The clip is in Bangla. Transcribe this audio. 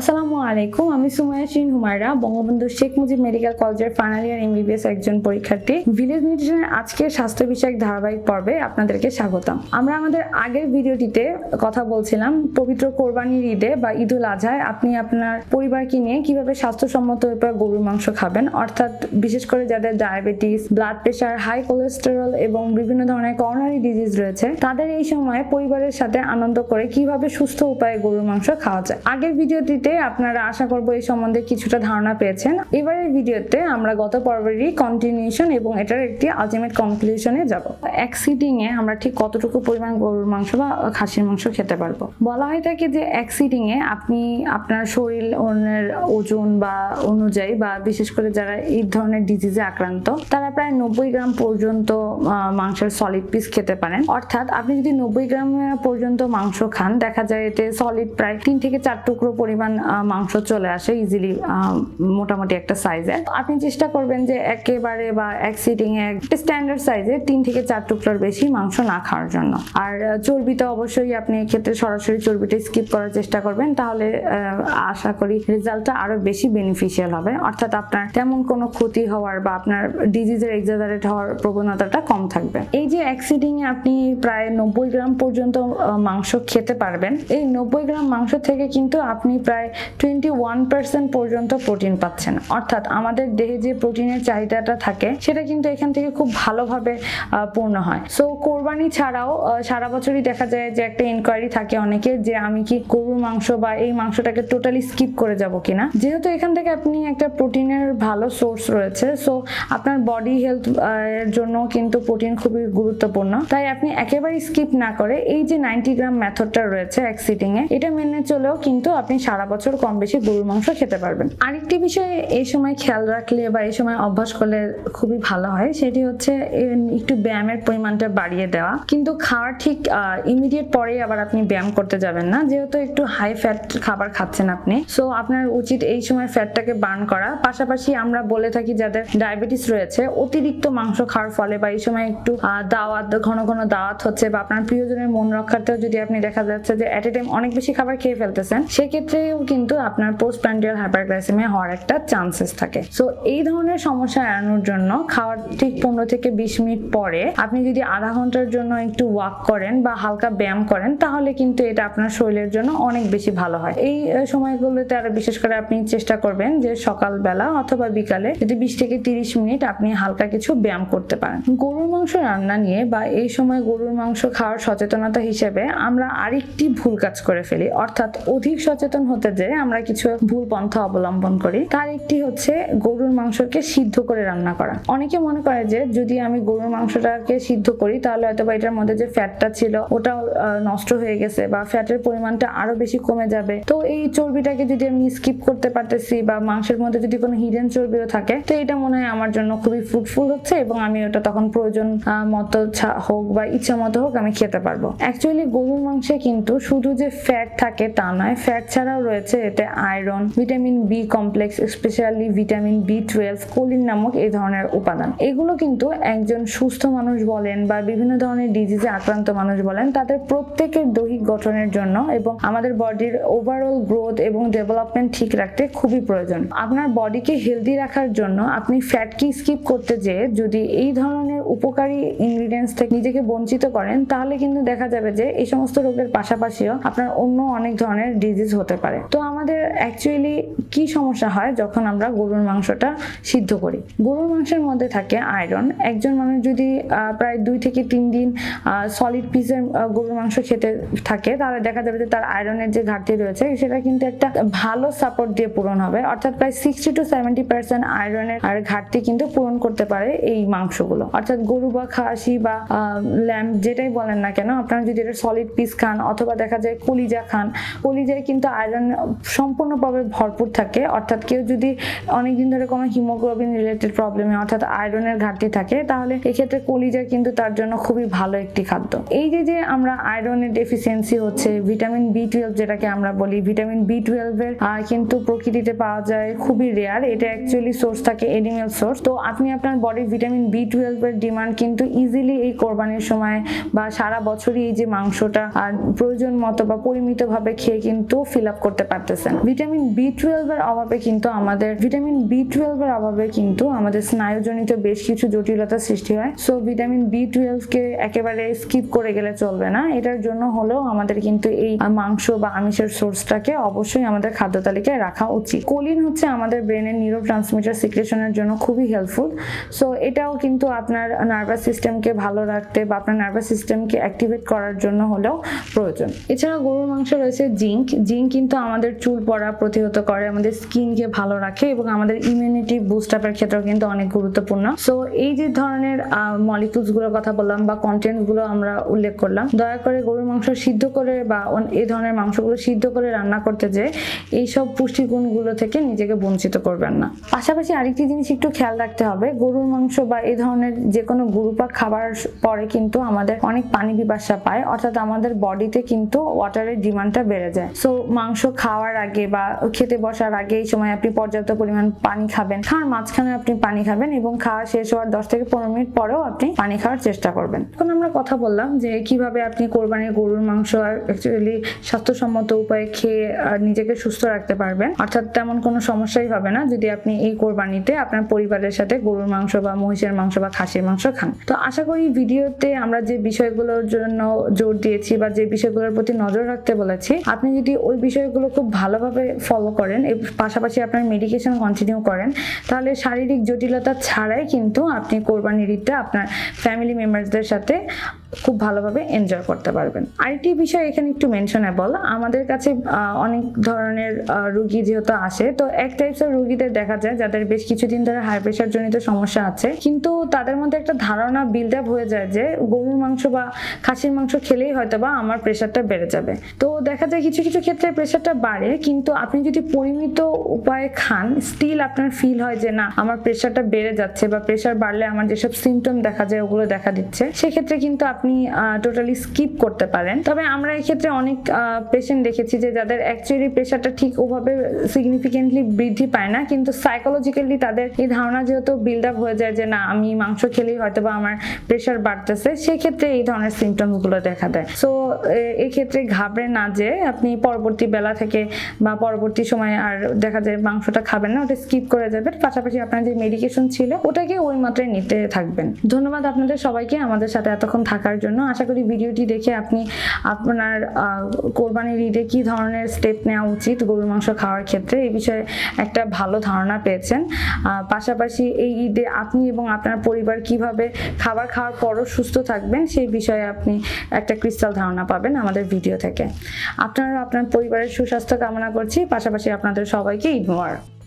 আসসালামু আলাইকুম, আমি Sumaiya Shin Humaira, Bangabandhu Sheikh Mujib medical college final year MBBS একজন পরীক্ষার্থী। ভিলেজ নিউট্রিশনের আজকের স্বাস্থ্য বিষয়ক ধারাবাহিক পর্বে আপনাদেরকে স্বাগতম। আমরা আমাদের আগের ভিডিওটিতে কথা বলছিলাম, পবিত্র কোরবানির ঈদে বা ঈদুল আজহায় আপনি আপনার পরিবারকে নিয়ে কীভাবে স্বাস্থ্যসম্মত উপায়ে গরুর মাংস খাবেন, অর্থাৎ বিশেষ করে যাদের diabetes blood pressure high cholesterol এবং বিভিন্ন ধরনের করোনারি ডিজিজ রয়েছে, তাদের এই সময় পরিবারের সাথে আনন্দ করে কীভাবে সুস্থ উপায়ে গরুর মাংস খাওয়া যায়। আগের ভিডিওটিতে আপনারা আশা করব এই সম্বন্ধে কিছুটা ধারণা পেয়েছেন। এবারের ভিডিওতে আমরা গত পর্বেরই কন্টিনিউশন এবং এটার একটি আলটিমেট কনক্লুশনে যাব। এক এ আমরা ঠিক কতটুকু পরিমাণ গরুর মাংস বা খাসির মাংস খেতে পারব? বলা হয় থাকে যে এক এ আপনি আপনার শরীর অন্যের ওজন বা অনুযায়ী বা বিশেষ করে যারা এই ধরনের ডিজিজে আক্রান্ত, তারা প্রায় নব্বই গ্রাম পর্যন্ত মাংসের সলিড পিস খেতে পারেন। অর্থাৎ আপনি যদি নব্বই গ্রাম পর্যন্ত মাংস খান, দেখা যায় এতে সলিড প্রায় তিন থেকে চার টুকরো পরিমাণ মাংস চলে আসে ইজিলি মোটামুটি একটা সাইজে আপনি চেষ্টা করবেন যে একেবারে বা এক সিটিং এ একটা স্ট্যান্ডার্ড সাইজে তিন থেকে চার টুকরোর বেশি মাংস না খাওয়ার জন্য। আর চর্বিটা অবশ্যই আপনি ক্ষেত্রে সরাসরি চর্বিটা স্কিপ করার চেষ্টা করবেন। তাহলে আশা করি রেজাল্টটা আরও বেশি বেনিফিশিয়াল হবে। অর্থাৎ আপনার তেমন কোনো ক্ষতি হওয়ার বা আপনার ডিজিজের এক্সাজারেট হওয়ার প্রবণতাটা কম থাকবে। এই যে এক সিটিং এ আপনি প্রায় নব্বই গ্রাম পর্যন্ত মাংস খেতে পারবেন। এই নব্বই গ্রাম মাংস থেকে কিন্তু আপনি প্রায় টোয়েন্টি ওয়ান পার্সেন্ট পর্যন্ত প্রোটিন পাচ্ছেন। অর্থাৎ আমাদের দেহে যে প্রোটিনের চাহিদাটা থাকে, সেটা কিন্তু এখান থেকে খুব ভালোভাবে পূর্ণ হয়। সো কোরবানি ছাড়াও সারা বছরই দেখা যায় যে একটা ইনকোয়ারি থাকে অনেকের যে আমি কি গরুর মাংস বা এই মাংসটাকে টোটালি স্কিপ করে যাব কিনা। যেহেতু এখান থেকে আপনি একটা প্রোটিনের ভালো সোর্স রয়েছে সো আপনার বডি হেলথ এর জন্য কিন্তু প্রোটিন খুবই গুরুত্বপূর্ণ। তাই আপনি একেবারে স্কিপ না করে এই যে নাইনটি গ্রাম মেথডটা রয়েছে এক সিটিং এ এটা মেনে চলেও কিন্তু আপনি সারা বছর কম বেশি গরুর মাংস খেতে পারবেন। আরেকটি বিষয়ে এই সময় খেয়াল রাখলে বা এই সময় অভ্যাস করলে খুবই ভালো হয়, সেটি হচ্ছে একটু ব্যায়ামের পরিমাণটা বাড়িয়ে দেওয়া। কিন্তু খাওয়ার ঠিক ইমিডিয়েট পরেই আবার আপনি ব্যায়াম করতে যাবেন না, যেহেতু একটু হাই ফ্যাট খাবার খাচ্ছেন আপনি। সো আপনার উচিত এই সময় ফ্যাটটাকে বার্ন করা। পাশাপাশি আমরা বলে থাকি যাদের ডায়াবেটিস রয়েছে, অতিরিক্ত মাংস খাওয়ার ফলে বা এই সময় একটু দাওয়াত, ঘন ঘন দাওয়াত হচ্ছে বা আপনার প্রিয়জনের মন রক্ষার্থেও যদি আপনি দেখা যাচ্ছে যে এট এ টাইম অনেক বেশি খাবার খেয়ে ফেলতেছেন সেক্ষেত্রেও কিন্তু আপনার পোস্ট প্যান্ডিয়াল হাইপারগ্লাইসেমিয়া হওয়ার একটা চান্সেস থাকে। সো এই ধরনের সমস্যা এড়ানোর জন্য খাওয়ার ঠিক পনেরো থেকে বিশ মিনিট পরে আপনি যদি আধা ঘণ্টার জন্য একটু ওয়াক করেন বা হালকা ব্যায়াম করেন, তাহলে কিন্তু এটা আপনার শরীরের জন্য অনেক বেশি ভালো হয়। এই সময়গুলোতে আরও বিশেষ করে আপনি চেষ্টা করবেন যে সকালবেলা অথবা বিকালে যদি বিশ থেকে তিরিশ মিনিট আপনি হালকা কিছু ব্যায়াম করতে পারেন। গরুর মাংস রান্না নিয়ে বা এই সময় গরুর মাংস খাওয়ার সচেতনতা হিসেবে আমরা আরেকটি ভুল কাজ করে ফেলি, অর্থাৎ অধিক সচেতন হতে যে আমরা কিছু ভুল পন্থা অবলম্বন করি তার একটি হচ্ছে গরুর মাংসকে সিদ্ধ করে রান্না করা। অনেকে মনে করে যে যদি আমি গরুর মাংসটাকে সিদ্ধ করি তাহলে হয়তো বা এটার মধ্যে যে ফ্যাটটা ছিল আহ, নষ্ট হয়ে গেছে বা ফ্যাটের পরিমাণটা আরও বেশি কমে যাবে। তো এই চর্বিটাকে যদি আমি স্কিপ করতে পারতেছি বা মাংসের মধ্যে যদি কোনো হিডেন চর্বিও থাকে তো এটা মনে হয় আমার জন্য খুবই ফ্রুটফুল হচ্ছে এবং আমি ওটা তখন প্রয়োজন মতো হোক বা ইচ্ছা মতো হোক আমি খেতে পারব। অ্যাকচুয়ালি গরুর মাংসে কিন্তু শুধু যে ফ্যাট থাকে তা নয় ফ্যাট ছাড়াও রয়েছে এতে iron, vitamin B complex specially vitamin B twelve choline নামক এই ধরনের উপাদান। এগুলো কিন্তু একজন সুস্থ মানুষ বলেন বা বিভিন্ন ধরনের ডিজিজে আক্রান্ত মানুষ বলেন, তাদের প্রত্যেকের দৈহিক গঠনের জন্য এবং আমাদের বডির ওভারঅল গ্রোথ এবং ডেভেলপমেন্ট ঠিক রাখতে খুবই প্রয়োজন। আপনার বডিকে হেলদি রাখার জন্য আপনি ফ্যাটকে স্কিপ করতে যেয়ে যদি এই ধরনের উপকারী ইনগ্রিডিয়েন্টস থেকে নিজেকে বঞ্চিত করেন, তাহলে কিন্তু দেখা যাবে যে এই সমস্ত রোগের পাশাপাশিও আপনার অন্য অনেক ধরনের ডিজিজ হতে পারে। তো আমাদের অ্যাকচুয়ালি কি সমস্যা হয় যখন আমরা গরুর মাংসটা সিদ্ধ করি? গরুর মাংসের মধ্যে থাকে আয়রন একজন মানুষ যদি প্রায় দুই থেকে তিন দিন সলিড পিসের গরুর মাংস খেতে থাকে, তাহলে দেখা যাবে যে তার আয়রনের যে ঘাটতি রয়েছে, সেটা কিন্তু একটা ভালো সাপোর্ট দিয়ে পূরণ হবে। অর্থাৎ প্রায় সিক্সটি টু সেভেন্টি পার্সেন্ট আয়রনের আর ঘাটতি কিন্তু পূরণ করতে পারে এই মাংসগুলো। অর্থাৎ গরু বা খাসি বা ল্যাম্প যেটাই বলেন না কেন, আপনারা যদি এটা সলিড পিস খান, অথবা দেখা যায় কলিজা খান, কলিজায় কিন্তু আয়রন সম্পূর্ণভাবে ভরপুর থাকে। অর্থাৎ কেউ যদি অনেকদিন ধরে কোনো হিমোগ্লোবিন রিলেটেড প্রবলেমে অর্থাৎ আয়রনের ঘাটতি থাকে, তাহলে এক্ষেত্রে কলিজা কিন্তু তার জন্য খুবই ভালো একটি খাদ্য। এই যে যে আমরা আয়রনের ডেফিসিয়েন্সি হচ্ছে ভিটামিন বি টুয়েলভ যেটাকে আমরা বলি ভিটামিন বি টুয়েলভের কিন্তু প্রকৃতিতে পাওয়া যায় খুবই রেয়ার এটা অ্যাকচুয়ালি সোর্স থাকে এনিমেল সোর্স তো আপনি আপনার বডির ভিটামিন বি টুয়েলভের ডিমান্ড কিন্তু ইজিলি এই কোরবানির সময় বা সারা বছরই এই যে মাংসটা আর প্রয়োজন মতো বা পরিমিতভাবে খেয়ে কিন্তু ফিল আপ করতে পারতেছেন। ভিটামিন বি টুয়েলভের অভাবে কিন্তু আমাদের, ভিটামিন বি টুয়েলভের অভাবে কিন্তু আমাদের স্নায়ুজনিত বেশ কিছু জটিলতা সৃষ্টি হয়। সো ভিটামিন বি টুয়েলভকে একেবারে স্কিপ করে গেলে চলবে না। এটার জন্য হলেও আমাদের কিন্তু এই মাংস বা আমিষের সোর্সটাকে অবশ্যই আমাদের খাদ্য তালিকায় রাখা উচিত। কোলিন হচ্ছে আমাদের ব্রেনের নিউরো ট্রান্সমিটার সিক্রেশনের জন্য খুবই হেল্পফুল সো এটাও কিন্তু আপনার নার্ভাস সিস্টেমকে ভালো রাখতে বা আপনার নার্ভাস সিস্টেমকে অ্যাক্টিভেট করার জন্য হলেও প্রয়োজন। এছাড়া গরুর মাংস রয়েছে জিঙ্ক জিঙ্ক কিন্তু আমাদের চুল পড়া প্রতিহত করে, আমাদের স্কিনকে ভালো রাখে এবং আমাদের ইমিউনিটি বুস্ট আপের ক্ষেত্রেও কিন্তু অনেক গুরুত্বপূর্ণ। সো এই যে ধরনের মলিকুলসগুলোর কথা বললাম বা কন্টেন্টগুলো আমরা উল্লেখ করলাম, দয়া করে গরুর মাংস সিদ্ধ করে বা এই ধরনের মাংসগুলো সিদ্ধ করে রান্না করতে যে এইসব পুষ্টিগুণগুলো থেকে নিজেকে বঞ্চিত করবেন না। পাশাপাশি আরেকটি জিনিস একটু খেয়াল রাখতে হবে, গরুর মাংস বা এই ধরনের যে কোনো গুরুপাক খাবার পরে কিন্তু আমাদের অনেক পানি পিপাসা পায়, অর্থাৎ আমাদের বডিতে কিন্তু ওয়াটারের ডিমান্ডটা বেড়ে যায়। সো মাংস খাওয়ার আগে বা খেতে বসার আগে এই সময় আপনি পর্যাপ্ত পরিমাণ পানি খাবেন। খাওয়ার মাঝখানে আপনি পানি খাবেন এবং খাওয়া শেষ হওয়ার দশ থেকে পনেরো মিনিট পরেও আপনি পানি খাওয়ার চেষ্টা করবেন। এখন আমরা কথা বললাম যে কীভাবে আপনি কোরবানির গরুর মাংস অ্যাকচুয়ালি স্বাস্থ্যসম্মত উপায়ে খেয়ে নিজেকে সুস্থ রাখতে পারবেন। অর্থাৎ তেমন কোনো সমস্যাই হবে না যদি আপনি এই কোরবানিতে আপনার পরিবারের সাথে গরুর মাংস বা মহিষের মাংস বা খাসির মাংস খান। তো আশা করি ভিডিওতে আমরা যে বিষয়গুলোর জন্য জোর দিয়েছি বা যে বিষয়গুলোর প্রতি নজর রাখতে বলেছি, আপনি যদি ওই বিষয়গুলো খুব ভালোভাবে ফলো করেন। এর পাশাপাশি আপনার মেডিকেশন কন্টিনিউ করেন। তাহলে শারীরিক জটিলতা ছাড়াই কিন্তু আপনি কোরবানির ঈদটা আপনার ফ্যামিলি মেম্বারসদের সাথে খুব ভালোভাবে এনজয় করতে পারবেন। আরেকটি বিষয় এখানে একটু মেনশনেবল আমাদের কাছে অনেক ধরনের রুগী যেহেতু আসে, তো এক টাইপসের রুগীদের দেখা যায় যাদের বেশ কিছুদিন ধরে হাই প্রেশার জনিত সমস্যা আছে। কিন্তু তাদের মধ্যে একটা ধারণা বিল্ড আপ হয়ে যায় যে গরুর মাংস বা খাসির মাংস খেলেই হয়তো বা আমার প্রেশারটা বেড়ে যাবে। তো দেখা যায় কিছু কিছু ক্ষেত্রে প্রেশারটা বাড়ে, কিন্তু আপনি যদি পরিমিত উপায়ে খান স্টিল আপনার ফিল হয় যে না, আমার প্রেশারটা বেড়ে যাচ্ছে বা প্রেশার বাড়লে আমার যেসব সিমটম দেখা যায় ওগুলো দেখা দিচ্ছে, সেক্ষেত্রে কিন্তু আপনি টোটালি স্কিপ করতে পারেন। তবে আমরা এক্ষেত্রে অনেক পেশেন্ট দেখেছি যে যাদের অ্যাকচুয়ালি প্রেশারটা ঠিক ওভাবে সিগনিফিকেন্টলি বৃদ্ধি পায় না। কিন্তু সাইকোলজিক্যালি তাদের এই ধারণা যেহেতু বিল্ড আপ হয়ে যায় যে, না, আমি মাংস খেলেই হয়তো বা আমার প্রেশার বাড়তেছে, সেক্ষেত্রে এই ধরনের সিমটমসগুলো দেখা দেয়। সো এক্ষেত্রে ঘাবড়ে না যে আপনি পরবর্তী বেলা থেকে বা পরবর্তী সময়ে আর দেখা যায় মাংসটা খাবেন না, ওটা স্কিপ করে যাবেন। পাশাপাশি আপনার যে মেডিকেশন ছিল, ওটাকে ওই মাত্রায় নিতে থাকবেন। ধন্যবাদ আপনাদের সবাইকে। আমাদের সাথে এতক্ষণ থাকার জন্য। আশা করি ভিডিওটি দেখে আপনি আপনার কোরবানির ঈদে কী ধরনের স্টেপ নেওয়া উচিত গরুর মাংস খাওয়ার ক্ষেত্রে এই বিষয়ে একটা ভালো ধারণা পেয়েছেন। পাশাপাশি এই ঈদে আপনি এবং আপনার পরিবার কীভাবে খাবার খাওয়ার পরও সুস্থ থাকবেন সেই বিষয়ে আপনি একটা ক্রিস্টাল ধারণা পাবেন আমাদের ভিডিও থেকে। আপনারা আপনার পরিবারের সুস্বাস্থ্য কামনা করছি। পাশাপাশি আপনাদের সবাইকে ঈদ মোবারক।